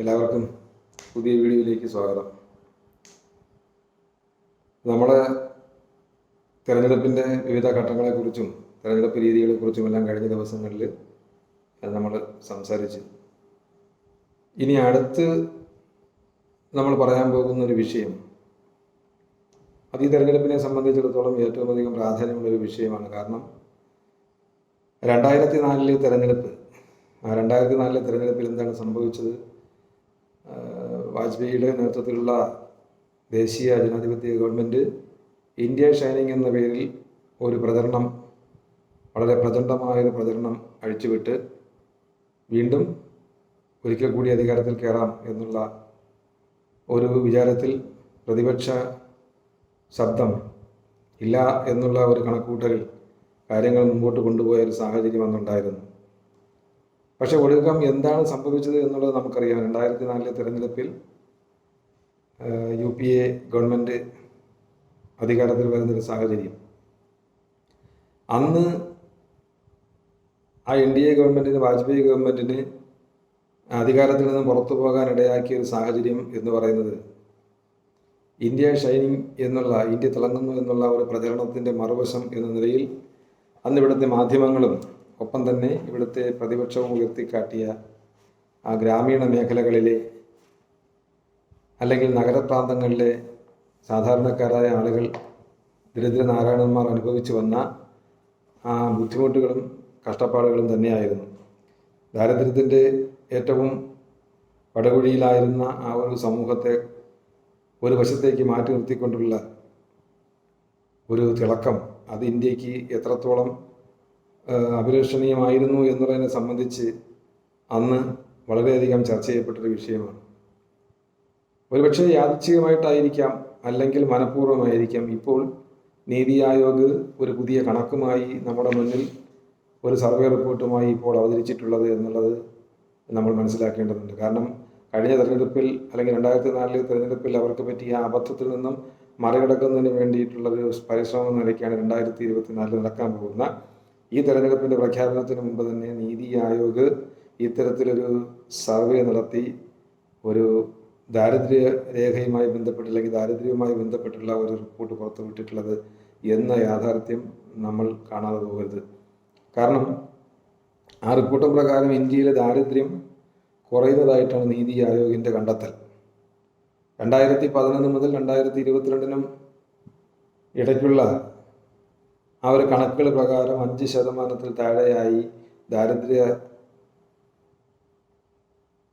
എല്ലാവർക്കും പുതിയ വീഡിയോയിലേക്ക് സ്വാഗതം. നമ്മൾ തിരഞ്ഞെടുപ്പിന്റെ വിവിധ ഘട്ടങ്ങളെക്കുറിച്ചും തിരഞ്ഞെടുപ്പ് രീതികളെക്കുറിച്ചും എല്ലാം കഴിഞ്ഞ ദിവസങ്ങളിൽ നമ്മൾ സംസാരിച്ചു. ഇനി അടുത്ത് നമ്മൾ പറയാൻ പോകുന്ന ഒരു വിഷയം. അത് ഈ തെരഞ്ഞെടുപ്പിനെ സംബന്ധിച്ചിടത്തോളം ഏറ്റവും അധികം പ്രാധാന്യമുള്ളൊരു വിഷയമാണ്. കാരണം രണ്ടായിരത്തി നാലിലെ തെരഞ്ഞെടുപ്പ് ആ രണ്ടായിരത്തി നാലിലെ തെരഞ്ഞെടുപ്പിൽ എന്താണ് സംഭവിച്ചത്? വാജ്പേയിയുടെ നേതൃത്വത്തിലുള്ള ദേശീയ ജനാധിപത്യ ഗവൺമെന്റ് ഇന്ത്യ ഷൈനിങ് എന്ന പേരിൽ ഒരു പ്രചരണം വളരെ പ്രചണ്ഡമായൊരു പ്രചരണം അഴിച്ചുവിട്ട് വീണ്ടും ഒരിക്കൽ കൂടി അധികാരത്തിൽ കയറാം എന്നുള്ള ഒരു വിചാരത്തിൽ പ്രതിപക്ഷ ശബ്ദം ഇല്ല എന്നുള്ള ഒരു കണക്കൂട്ടലിൽ കാര്യങ്ങൾ മുമ്പോട്ട് കൊണ്ടുപോയ ഒരു സാഹചര്യം അന്നുണ്ടായിരുന്നു. പക്ഷെ ഒടുക്കം എന്താണ് സംഭവിച്ചത് എന്നുള്ളത് നമുക്കറിയാം. രണ്ടായിരത്തി നാലിലെ തെരഞ്ഞെടുപ്പിൽ യു പി എ ഗവൺമെന്റ് അധികാരത്തിൽ വരുന്നൊരു സാഹചര്യം. അന്ന് ആ എൻ ഡി എ ഗവൺമെന്റിന് വാജ്പേയി ഗവൺമെന്റിന് അധികാരത്തിൽ നിന്ന് പുറത്തു പോകാൻ ഇടയാക്കിയ ഒരു സാഹചര്യം എന്ന് പറയുന്നത് ഇന്ത്യ ഷൈനിങ് എന്നുള്ള ഇന്ത്യ തിളങ്ങുന്നു എന്നുള്ള ഒരു പ്രചരണത്തിന്റെ മറുവശം എന്ന നിലയിൽ അന്ന് ഇവിടുത്തെ മാധ്യമങ്ങളും ഒപ്പം തന്നെ ഇവിടുത്തെ പ്രതിപക്ഷവും ഉയർത്തിക്കാട്ടിയ ആ ഗ്രാമീണ മേഖലകളിലെ അല്ലെങ്കിൽ നഗരപ്രാന്തങ്ങളിലെ സാധാരണക്കാരായ ആളുകൾ ദരിദ്രനാരായണന്മാർ അനുഭവിച്ചു വന്ന ആ ബുദ്ധിമുട്ടുകളും കഷ്ടപ്പാടുകളും തന്നെയായിരുന്നു. ദാരിദ്ര്യത്തിന്റെ ഏറ്റവും പടകുഴിയിലായിരുന്ന ആ ഒരു സമൂഹത്തെ ഒരു വശത്തേക്ക് മാറ്റി നിർത്തിക്കൊണ്ടുള്ള ഒരു തിളക്കം അത് ഇന്ത്യയ്ക്ക് എത്രത്തോളം അഭിലഷണീയമായിരുന്നു എന്നുള്ളതിനെ സംബന്ധിച്ച് അന്ന് വളരെയധികം ചർച്ച ചെയ്യപ്പെട്ടൊരു വിഷയമാണ്. ഒരുപക്ഷെ യാദൃച്ഛികമായിട്ടായിരിക്കാം അല്ലെങ്കിൽ മനഃപൂർവമായിരിക്കാം ഇപ്പോൾ നീതി ആയോഗ് ഒരു പുതിയ കണക്കുമായി നമ്മുടെ മുന്നിൽ ഒരു സർവേ റിപ്പോർട്ടുമായി ഇപ്പോൾ അവതരിച്ചിട്ടുള്ളത് എന്നുള്ളത് നമ്മൾ മനസ്സിലാക്കേണ്ടതുണ്ട്. കാരണം കഴിഞ്ഞ തെരഞ്ഞെടുപ്പിൽ അല്ലെങ്കിൽ രണ്ടായിരത്തി നാലിലെ തെരഞ്ഞെടുപ്പിൽ അവർക്ക് പറ്റിയ അബദ്ധത്തിൽ നിന്നും മറികടക്കുന്നതിന് വേണ്ടിയിട്ടുള്ളൊരു പരിശ്രമം എന്ന നിലയ്ക്കാണ് രണ്ടായിരത്തി ഇരുപത്തിനാലിൽ നടക്കാൻ പോകുന്ന ഈ തെരഞ്ഞെടുപ്പിന്റെ പ്രഖ്യാപനത്തിന് മുമ്പ് തന്നെ നീതി ആയോഗ് ഇത്തരത്തിലൊരു സർവേ നടത്തി ഒരു ദാരിദ്ര്യ രേഖയുമായി ബന്ധപ്പെട്ട് അല്ലെങ്കിൽ ദാരിദ്ര്യവുമായി ബന്ധപ്പെട്ടുള്ള ഒരു റിപ്പോർട്ട് പുറത്തുവിട്ടിട്ടുള്ളത് എന്ന യാഥാർത്ഥ്യം നമ്മൾ കാണാതെ പോകരുത്. കാരണം ആ റിപ്പോർട്ട് പ്രകാരം ഇന്ത്യയിലെ ദാരിദ്ര്യം കുറയുന്നതായിട്ടാണ് നീതി ആയോഗിന്റെ കണ്ടെത്തൽ. രണ്ടായിരത്തി പതിനൊന്ന് മുതൽ രണ്ടായിരത്തി ഇരുപത്തിരണ്ടിനും ഇടയ്ക്കുള്ള ആ ഒരു കണക്കുകൾ പ്രകാരം അഞ്ച് ശതമാനത്തിൽ താഴെയായി ദാരിദ്ര്യ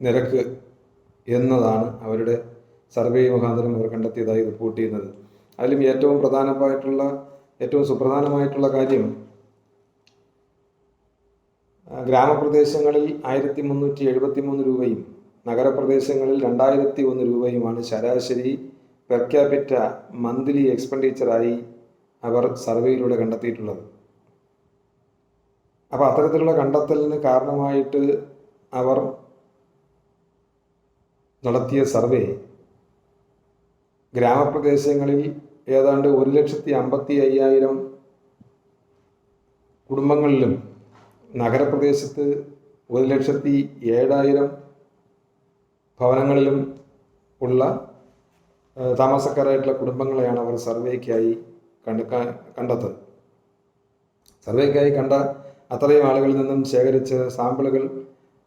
നിരക്ക് എന്നതാണ് അവരുടെ സർവേ മുഖാന്തരം അവർ കണ്ടെത്തിയതായി റിപ്പോർട്ട് ചെയ്യുന്നത്. അതിലും ഏറ്റവും പ്രധാനമായിട്ടുള്ള ഏറ്റവും സുപ്രധാനമായിട്ടുള്ള കാര്യം ഗ്രാമപ്രദേശങ്ങളിൽ ആയിരത്തി മുന്നൂറ്റി എഴുപത്തി മൂന്ന് രൂപയും നഗരപ്രദേശങ്ങളിൽ രണ്ടായിരത്തി ഒന്ന് രൂപയുമാണ് ശരാശരി പെർ ക്യാപിറ്റ മന്ത്ലി എക്സ്പെൻഡിച്ചറായി അവർ സർവേയിലൂടെ കണ്ടെത്തിയിട്ടുള്ളത്. അപ്പോൾ അത്തരത്തിലുള്ള കണ്ടെത്തലിന് കാരണമായിട്ട് അവർ നടത്തിയ സർവേ ഗ്രാമപ്രദേശങ്ങളിൽ ഏതാണ്ട് ഒരു ലക്ഷത്തി അമ്പത്തി അയ്യായിരം കുടുംബങ്ങളിലും നഗരപ്രദേശത്ത് ഒരു ലക്ഷത്തി ഏഴായിരം ഭവനങ്ങളിലും ഉള്ള താമസക്കാരായിട്ടുള്ള കുടുംബങ്ങളെയാണ് അവർ സർവേക്കായി കണ്ട് ക- കണ്ടെത്തത് സർവേക്കായി കണ്ട അത്രയും ആളുകളിൽ നിന്നും ശേഖരിച്ച സാമ്പിളുകൾ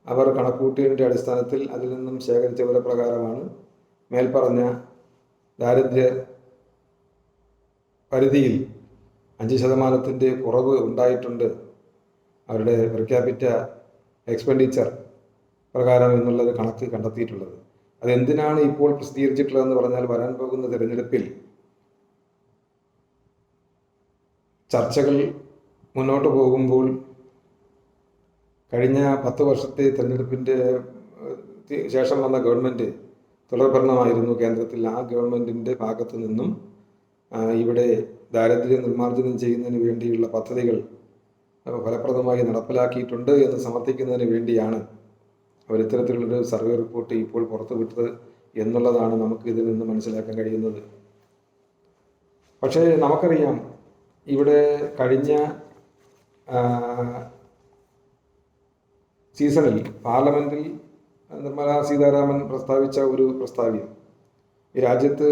അവർ കണക്കൂട്ടിയതിന്റെ അടിസ്ഥാനത്തിൽ അതിൽ നിന്നും ശേഖരിച്ച വിവരപ്രകാരമാണ് മേൽപ്പറഞ്ഞ ദാരിദ്ര്യ പരിധിയിൽ അഞ്ച് ശതമാനത്തിന്റെ കുറവ് ഉണ്ടായിട്ടുണ്ട്. അവരുടെ പെർ ക്യാപിറ്റ എക്സ്പെൻഡിച്ചർ പ്രകാരം എന്നുള്ളത് കണക്ക് കണ്ടെത്തിയിട്ടുള്ളത്. അതെന്തിനാണ് ഇപ്പോൾ പ്രസിദ്ധീകരിച്ചിട്ടുള്ളതെന്ന് പറഞ്ഞാൽ വരാൻ പോകുന്ന തിരഞ്ഞെടുപ്പിൽ ചർച്ചകൾ മുന്നോട്ട് പോകുമ്പോൾ കഴിഞ്ഞ പത്ത് വർഷത്തെ തെരഞ്ഞെടുപ്പിന്റെ ശേഷം വന്ന ഗവൺമെന്റ് തുടർഭരണമായിരുന്നു കേന്ദ്രത്തിൽ. ആ ഗവൺമെന്റിന്റെ ഭാഗത്തു നിന്നും ഇവിടെ ദാരിദ്ര്യ നിർമ്മാർജനം ചെയ്യുന്നതിന് വേണ്ടിയുള്ള പദ്ധതികൾ ഫലപ്രദമായി നടപ്പിലാക്കിയിട്ടുണ്ട് എന്ന് സമർത്ഥിക്കുന്നതിന് വേണ്ടിയാണ് അവർ ഇത്തരത്തിലുള്ളൊരു സർവേ റിപ്പോർട്ട് ഇപ്പോൾ പുറത്തുവിട്ടത് എന്നുള്ളതാണ് നമുക്ക് ഇതിൽ നിന്ന് മനസ്സിലാക്കാൻ കഴിയുന്നത്. പക്ഷേ നമുക്കറിയാം ഇവിടെ കഴിഞ്ഞ സീസണിൽ പാർലമെന്റിൽ നിർമ്മലാ സീതാരാമൻ പ്രസ്താവിച്ച ഒരു പ്രസ്താവ്യം ഈ രാജ്യത്ത്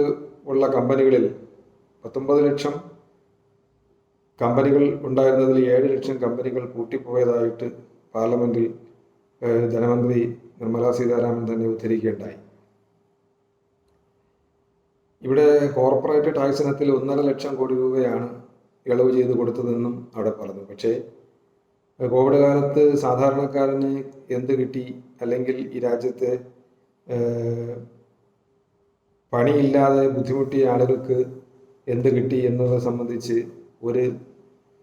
ഉള്ള കമ്പനികളിൽ പത്തൊമ്പത് ലക്ഷം കമ്പനികൾ ഉണ്ടായിരുന്നതിൽ ഏഴ് ലക്ഷം കമ്പനികൾ പൂട്ടിപ്പോയതായിട്ട് പാർലമെന്റിൽ ധനമന്ത്രി നിർമ്മല സീതാരാമൻ തന്നെ ഉദ്ധരിക്കുകയുണ്ടായി. ഇവിടെ കോർപ്പറേറ്റ് ടാക്സ് ഇനത്തിൽ ഒന്നര ലക്ഷം കോടി രൂപയാണ് ഇളവ് ചെയ്ത് കൊടുത്തതെന്നും അവിടെ പറഞ്ഞു. പക്ഷേ കോവിഡ് കാലത്ത് സാധാരണക്കാരന് എന്ത് കിട്ടി? അല്ലെങ്കിൽ ഈ രാജ്യത്തെ പണിയില്ലാതെ ബുദ്ധിമുട്ടിയ ആളുകൾക്ക് എന്ത് കിട്ടി എന്നത് സംബന്ധിച്ച് ഒരു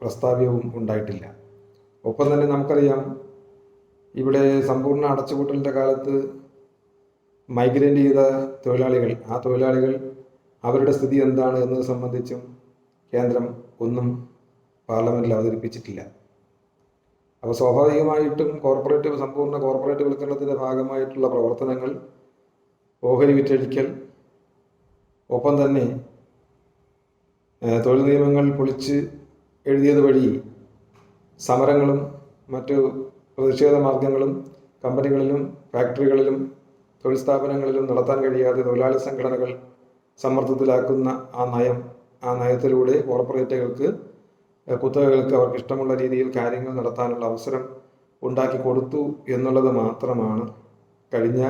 പ്രസ്താവ്യവും ഉണ്ടായിട്ടില്ല. ഒപ്പം തന്നെ നമുക്കറിയാം ഇവിടെ സമ്പൂർണ അടച്ചുപൂട്ടലിന്റെ കാലത്ത് മൈഗ്രേറ്റ് ചെയ്ത തൊഴിലാളികൾ ആ തൊഴിലാളികൾ അവരുടെ സ്ഥിതി എന്താണ് എന്നത് സംബന്ധിച്ചും കേന്ദ്രം ഒന്നും പാർലമെന്റിൽ അവതരിപ്പിച്ചിട്ടില്ല. അപ്പോൾ സ്വാഭാവികമായിട്ടും കോർപ്പറേറ്റ് സമ്പൂർണ കോർപ്പറേറ്റ് വൽക്കരണത്തിന്റെ ഭാഗമായിട്ടുള്ള പ്രവർത്തനങ്ങൾ ഓഹരി വിറ്റഴിക്കൽ ഒപ്പം തന്നെ തൊഴിൽ നിയമങ്ങൾ പൊളിച്ച് എഴുതിയത് വഴി സമരങ്ങളും മറ്റു പ്രതിഷേധ മാർഗങ്ങളും കമ്പനികളിലും ഫാക്ടറികളിലും തൊഴിൽ സ്ഥാപനങ്ങളിലും നടത്താൻ കഴിയാതെ തൊഴിലാളി സംഘടനകൾ സമ്മർദ്ദത്തിലാക്കുന്ന ആ നയം ആ നയത്തിലൂടെ കോർപ്പറേറ്റുകൾക്ക് കുത്തകകൾക്ക് അവർക്ക് ഇഷ്ടമുള്ള രീതിയിൽ കാര്യങ്ങൾ നടത്താനുള്ള അവസരം ഉണ്ടാക്കി കൊടുത്തു എന്നുള്ളത് മാത്രമാണ് കഴിഞ്ഞ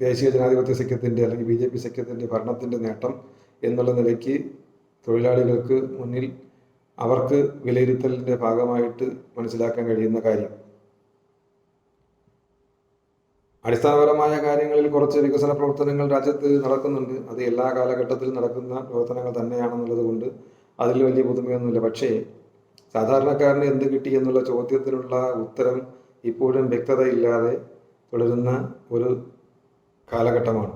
ദേശീയ ജനാധിപത്യ സഖ്യത്തിന്റെ അല്ലെങ്കിൽ ബി ജെ പി സഖ്യത്തിന്റെ ഭരണത്തിന്റെ നേട്ടം എന്നുള്ള നിലയ്ക്ക് തൊഴിലാളികൾക്ക് മുന്നിൽ അവർക്ക് വിലയിരുത്തലിന്റെ ഭാഗമായിട്ട് മനസ്സിലാക്കാൻ കഴിയുന്ന കാര്യം. അടിസ്ഥാനപരമായ കാര്യങ്ങളിൽ കുറച്ച് വികസന പ്രവർത്തനങ്ങൾ രാജ്യത്ത് നടക്കുന്നുണ്ട്. അത് എല്ലാ കാലഘട്ടത്തിലും നടക്കുന്ന പ്രവർത്തനങ്ങൾ തന്നെയാണെന്നുള്ളത് കൊണ്ട് അതിൽ വലിയ പുതുമയൊന്നുമില്ല. പക്ഷേ സാധാരണക്കാരന് എന്ത് കിട്ടി എന്നുള്ള ചോദ്യത്തിനുള്ള ഉത്തരം ഇപ്പോഴും വ്യക്തതയില്ലാതെ തുടരുന്ന ഒരു കാലഘട്ടമാണ്.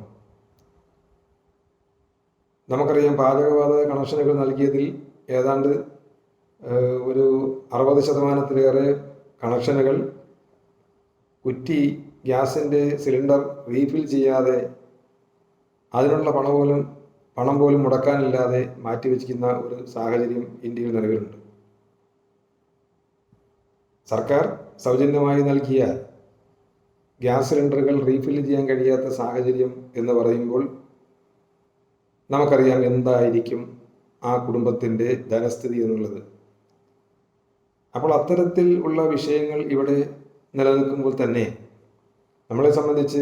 നമുക്കറിയാം പാചകവാതക കണക്ഷനുകൾ നൽകിയതിൽ ഏതാണ്ട് ഒരു അറുപത് ശതമാനത്തിലേറെ കണക്ഷനുകൾ കുറ്റി ഗ്യാസിന്റെ സിലിണ്ടർ റീഫിൽ ചെയ്യാതെ അതിനുള്ള പണം പോലും പണം പോലും മുടക്കാനില്ലാതെ മാറ്റിവെച്ചിരിക്കുന്ന ഒരു സാഹചര്യം ഇന്ത്യയിൽ നിലവിലുണ്ട്. സർക്കാർ സൗജന്യമായി നൽകിയ ഗ്യാസ് സിലിണ്ടറുകൾ റീഫിൽ ചെയ്യാൻ കഴിയാത്ത സാഹചര്യം എന്ന് പറയുമ്പോൾ നമുക്കറിയാം എന്തായിരിക്കും ആ കുടുംബത്തിന്റെ ധനസ്ഥിതി എന്നുള്ളത്. അപ്പോൾ അത്തരത്തിൽ ഉള്ള വിഷയങ്ങൾ ഇവിടെ നിലനിൽക്കുമ്പോൾ തന്നെ നമ്മളെ സംബന്ധിച്ച്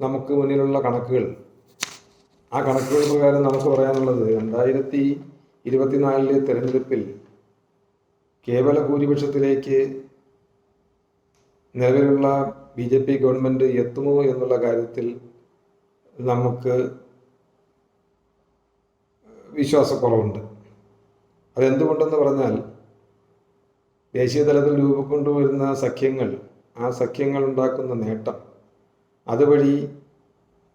നമുക്ക് മുന്നിലുള്ള കണക്കുകൾ. ആ കണക്കുകൾ പ്രകാരം നമുക്ക് പറയാനുള്ളത് രണ്ടായിരത്തി ഇരുപത്തിനാലിലെ തെരഞ്ഞെടുപ്പിൽ കേവല ഭൂരിപക്ഷത്തിലേക്ക് നിലവിലുള്ള ബി ജെ പി ഗവൺമെന്റ് എത്തുമോ എന്നുള്ള കാര്യത്തിൽ നമുക്ക് വിശ്വാസക്കുറവുണ്ട്. അതെന്തുകൊണ്ടെന്ന് പറഞ്ഞാൽ ദേശീയ തലത്തിൽ രൂപക്കൊണ്ടുവരുന്ന സഖ്യങ്ങൾ ആ സഖ്യങ്ങൾ ഉണ്ടാക്കുന്ന നേട്ടം അതുവഴി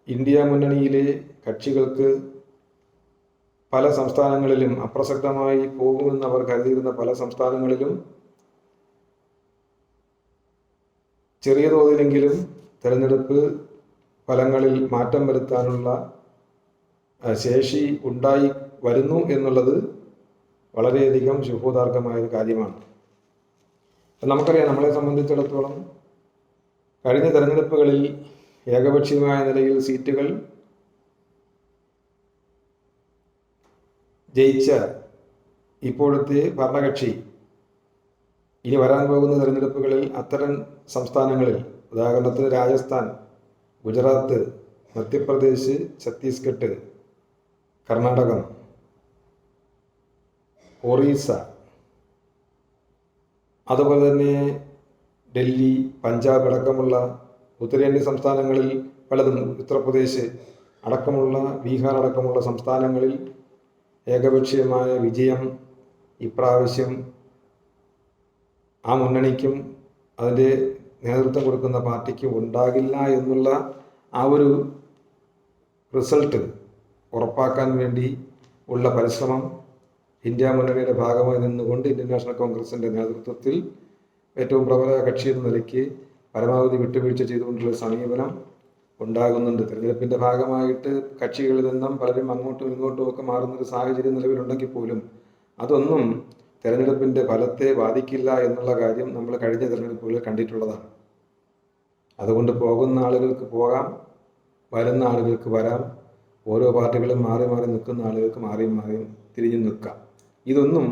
ഇന്ത്യ മുന്നണിയിലെ കക്ഷികൾക്ക് പല സംസ്ഥാനങ്ങളിലും അപ്രസക്തമായി പോകുമെന്ന് അവർ കരുതിയിരുന്ന പല സംസ്ഥാനങ്ങളിലും ചെറിയ തോതിലെങ്കിലും തെരഞ്ഞെടുപ്പ് ഫലങ്ങളിൽ മാറ്റം വരുത്താനുള്ള ശേഷി ഉണ്ടായി വരുന്നു എന്നുള്ളത് വളരെയധികം ശുഭോദാർഗമായ ഒരു കാര്യമാണ് നമുക്കറിയാം നമ്മളെ സംബന്ധിച്ചിടത്തോളം കഴിഞ്ഞ തെരഞ്ഞെടുപ്പുകളിൽ ഏകപക്ഷീയമായ നിലയിൽ സീറ്റുകൾ ജയിച്ച ഇപ്പോഴത്തെ ഭരണകക്ഷി ഇനി വരാൻ പോകുന്ന തെരഞ്ഞെടുപ്പുകളിൽ അത്തരം സംസ്ഥാനങ്ങളിൽ ഉദാഹരണത്തിന് രാജസ്ഥാൻ ഗുജറാത്ത് മധ്യപ്രദേശ് ഛത്തീസ്ഗഡ് കർണാടകം ഒറീസ അതുപോലെ തന്നെ ഡൽഹി പഞ്ചാബ് അടക്കമുള്ള ഉത്തരേന്ത്യൻ സംസ്ഥാനങ്ങളിൽ പലതും ഉത്തർപ്രദേശ് അടക്കമുള്ള ബീഹാർ അടക്കമുള്ള സംസ്ഥാനങ്ങളിൽ ഏകപക്ഷീയമായ വിജയം ഇപ്രാവശ്യം ആ മുന്നണിക്കും അതിന്റെ നേതൃത്വം കൊടുക്കുന്ന പാർട്ടിക്കും ഉണ്ടാകില്ല എന്നുള്ള ആ ഒരു റിസൾട്ട് ഉറപ്പാക്കാൻ വേണ്ടി ഉള്ള പരിശ്രമം ഇന്ത്യ മുന്നണിയുടെ ഭാഗമായി നിന്നുകൊണ്ട് ഇന്ത്യൻ നാഷണൽ കോൺഗ്രസിന്റെ നേതൃത്വത്തിൽ ഏറ്റവും പ്രബല കക്ഷി എന്ന നിലയ്ക്ക് പരമാവധി വിട്ടുവീഴ്ച ചെയ്തുകൊണ്ടുള്ള സമീപനം ഉണ്ടാകുന്നുണ്ട്. തെരഞ്ഞെടുപ്പിന്റെ ഭാഗമായിട്ട് കക്ഷികളിൽ നിന്നും പലരും അങ്ങോട്ടും ഇങ്ങോട്ടും ഒക്കെ മാറുന്ന ഒരു സാഹചര്യം നിലവിലുണ്ടെങ്കിൽ പോലും അതൊന്നും തെരഞ്ഞെടുപ്പിന്റെ ഫലത്തെ ബാധിക്കില്ല എന്നുള്ള കാര്യം നമ്മൾ കഴിഞ്ഞ തെരഞ്ഞെടുപ്പുകളിൽ കണ്ടിട്ടുള്ളതാണ്. അതുകൊണ്ട് പോകുന്ന ആളുകൾക്ക് പോകാം വരുന്ന ആളുകൾക്ക് വരാം ഓരോ പാർട്ടികളും മാറി മാറി നിൽക്കുന്ന ആളുകൾക്ക് മാറി മാറി തിരിഞ്ഞു നിൽക്കാം. ഇതൊന്നും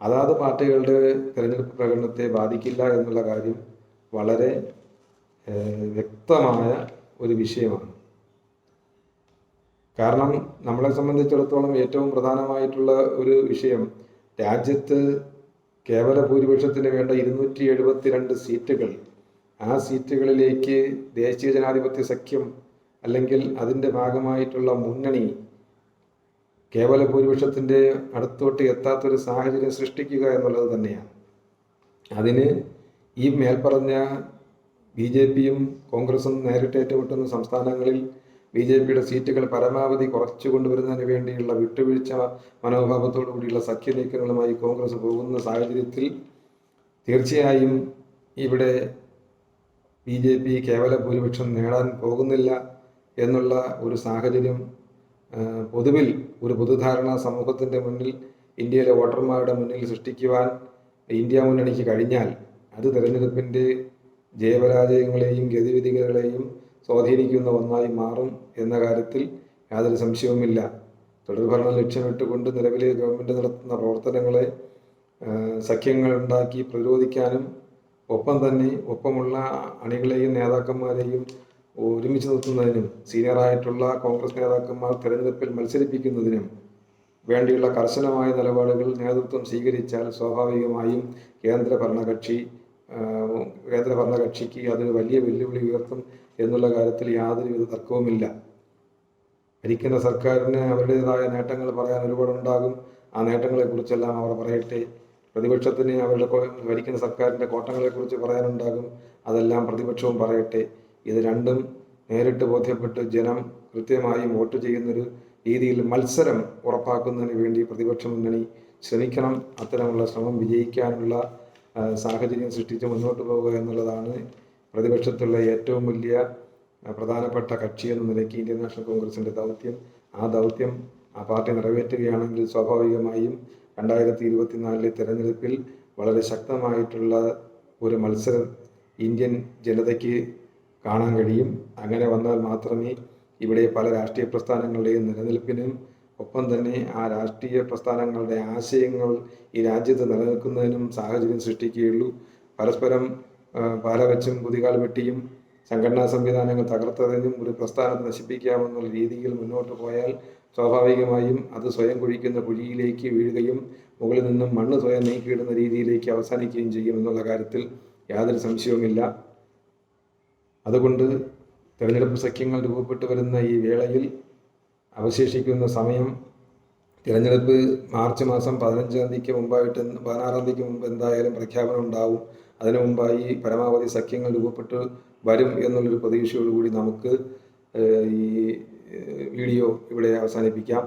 അതാത് പാർട്ടികളുടെ തിരഞ്ഞെടുപ്പ് പ്രകടനത്തെ ബാധിക്കില്ല എന്നുള്ള കാര്യം വളരെ വ്യക്തമായ ഒരു വിഷയമാണ്. കാരണം നമ്മളെ സംബന്ധിച്ചിടത്തോളം ഏറ്റവും പ്രധാനമായിട്ടുള്ള ഒരു വിഷയം രാജ്യത്ത് കേവല ഭൂരിപക്ഷത്തിന് വേണ്ട ഇരുന്നൂറ്റി എഴുപത്തിരണ്ട് സീറ്റുകൾ. ആ സീറ്റുകളിലേക്ക് ദേശീയ ജനാധിപത്യ സഖ്യം അല്ലെങ്കിൽ അതിന്റെ ഭാഗമായിട്ടുള്ള മുന്നണി കേവല ഭൂരിപക്ഷത്തിന്റെ അടുത്തോട്ട് എത്താത്തൊരു സാഹചര്യം സൃഷ്ടിക്കുക എന്നുള്ളത് തന്നെയാണ്. അതിന് ഈ മേൽപ്പറഞ്ഞ ബി ജെ പിയും കോൺഗ്രസും നേരിട്ട് ഏറ്റുമുട്ടുന്ന സംസ്ഥാനങ്ങളിൽ ബി ജെ പിയുടെ സീറ്റുകൾ പരമാവധി കുറച്ചു കൊണ്ടുവരുന്നതിന് വേണ്ടിയുള്ള വിട്ടുവീഴ്ച മനോഭാവത്തോടു കൂടിയുള്ള സഖ്യനീക്കങ്ങളുമായി കോൺഗ്രസ് പോകുന്ന സാഹചര്യത്തിൽ തീർച്ചയായും ഇവിടെ ബി ജെ പി കേവല ഭൂരിപക്ഷം നേടാൻ പോകുന്നില്ല എന്നുള്ള ഒരു സാഹചര്യം പൊതുവിൽ ഒരു പൊതുധാരണ സമൂഹത്തിന്റെ മുന്നിൽ ഇന്ത്യയിലെ വോട്ടർമാരുടെ മുന്നിൽ സൃഷ്ടിക്കുവാൻ ഇന്ത്യ മുന്നണിക്ക് കഴിഞ്ഞാൽ അത് തെരഞ്ഞെടുപ്പിന്റെ ജയപരാജയങ്ങളെയും ഗതിവിധികളെയും സ്വാധീനിക്കുന്ന ഒന്നായി മാറും എന്ന കാര്യത്തിൽ യാതൊരു സംശയവുമില്ല. തുടർഭരണം ലക്ഷ്യമിട്ടുകൊണ്ട് നിലവിലെ ഗവൺമെന്റ് നടത്തുന്ന പ്രവർത്തനങ്ങളെ സഖ്യങ്ങൾ ഉണ്ടാക്കി പ്രതിരോധിക്കാനും ഒപ്പം തന്നെ ഒപ്പമുള്ള അണികളെയും നേതാക്കന്മാരെയും ഒരുമിച്ച് നിർത്തുന്നതിനും സീനിയറായിട്ടുള്ള കോൺഗ്രസ് നേതാക്കന്മാർ തെരഞ്ഞെടുപ്പിൽ മത്സരിപ്പിക്കുന്നതിനും വേണ്ടിയുള്ള കർശനമായ നിലപാടുകൾ നേതൃത്വം സ്വീകരിച്ചാൽ സ്വാഭാവികമായും കേന്ദ്ര ഭരണകക്ഷി കേന്ദ്ര ഭരണകക്ഷിക്ക് അതൊരു വലിയ വെല്ലുവിളി ഉയർത്തും എന്നുള്ള കാര്യത്തിൽ യാതൊരുവിധ തർക്കവുമില്ല. ഭരിക്കുന്ന സർക്കാരിന് അവരുടേതായ നേട്ടങ്ങൾ പറയാൻ ഒരുപാടുണ്ടാകും. ആ നേട്ടങ്ങളെക്കുറിച്ചെല്ലാം അവർ പറയട്ടെ. പ്രതിപക്ഷത്തിന് അവരുടെ ഭരിക്കുന്ന സർക്കാരിന്റെ കോട്ടങ്ങളെക്കുറിച്ച് പറയാനുണ്ടാകും. അതെല്ലാം പ്രതിപക്ഷവും പറയട്ടെ. ഇത് രണ്ടും നേരിട്ട് ബോധ്യപ്പെട്ട് ജനം കൃത്യമായും വോട്ട് ചെയ്യുന്നൊരു രീതിയിൽ മത്സരം ഉറപ്പാക്കുന്നതിന് വേണ്ടി പ്രതിപക്ഷ മുന്നണി ശ്രമിക്കണം. അത്തരമുള്ള ശ്രമം വിജയിക്കാനുള്ള സാഹചര്യം സൃഷ്ടിച്ച് മുന്നോട്ട് പോവുക എന്നുള്ളതാണ് പ്രതിപക്ഷത്തുള്ള ഏറ്റവും വലിയ പ്രധാനപ്പെട്ട കക്ഷി എന്ന നിലയ്ക്ക് ഇന്ത്യൻ നാഷണൽ കോൺഗ്രസിന്റെ ദൗത്യം. ആ ദൗത്യം ആ പാർട്ടി നിറവേറ്റുകയാണെങ്കിൽ സ്വാഭാവികമായും രണ്ടായിരത്തി ഇരുപത്തിനാലിലെ തെരഞ്ഞെടുപ്പിൽ വളരെ ശക്തമായിട്ടുള്ള ഒരു മത്സരം ഇന്ത്യൻ ജനതയ്ക്ക് കാണാൻ കഴിയും. അങ്ങനെ വന്നാൽ മാത്രമേ ഇവിടെ പല രാഷ്ട്രീയ പ്രസ്ഥാനങ്ങളുടെയും നിലനിൽപ്പിനും ഒപ്പം തന്നെ ആ രാഷ്ട്രീയ പ്രസ്ഥാനങ്ങളുടെ ആശയങ്ങൾ ഈ രാജ്യത്ത് നിലനിൽക്കുന്നതിനും സാഹചര്യം സൃഷ്ടിക്കുകയുള്ളൂ. പരസ്പരം പാല കുതികാൽ വെട്ടിയും സംഘടനാ സംവിധാനങ്ങൾ തകർത്തതിനും ഒരു പ്രസ്ഥാനത്തെ നശിപ്പിക്കാമെന്നുള്ള രീതിയിൽ മുന്നോട്ട് പോയാൽ സ്വാഭാവികമായും അത് സ്വയം കുഴിക്കുന്ന കുഴിയിലേക്ക് വീഴുകയും മുകളിൽ നിന്നും മണ്ണ് സ്വയം നീക്കിയിടുന്ന രീതിയിലേക്ക് അവസാനിക്കുകയും ചെയ്യും എന്നുള്ള കാര്യത്തിൽ യാതൊരു സംശയവുമില്ല. അതുകൊണ്ട് തെരഞ്ഞെടുപ്പ് സഖ്യങ്ങൾ രൂപപ്പെട്ടു വരുന്ന ഈ വേളയിൽ അവശേഷിക്കുന്ന സമയം തിരഞ്ഞെടുപ്പ് മാർച്ച് മാസം പതിനഞ്ചാം തീയതിക്ക് മുമ്പായിട്ട് പതിനാറാം തീയതിക്ക് മുമ്പ് എന്തായാലും പ്രഖ്യാപനം ഉണ്ടാവും. അതിനു മുമ്പായി പരമാവധി സഖ്യങ്ങൾ രൂപപ്പെട്ട് വരും എന്നുള്ളൊരു പ്രതീക്ഷയോടുകൂടി നമുക്ക് ഈ വീഡിയോ ഇവിടെ അവസാനിപ്പിക്കാം.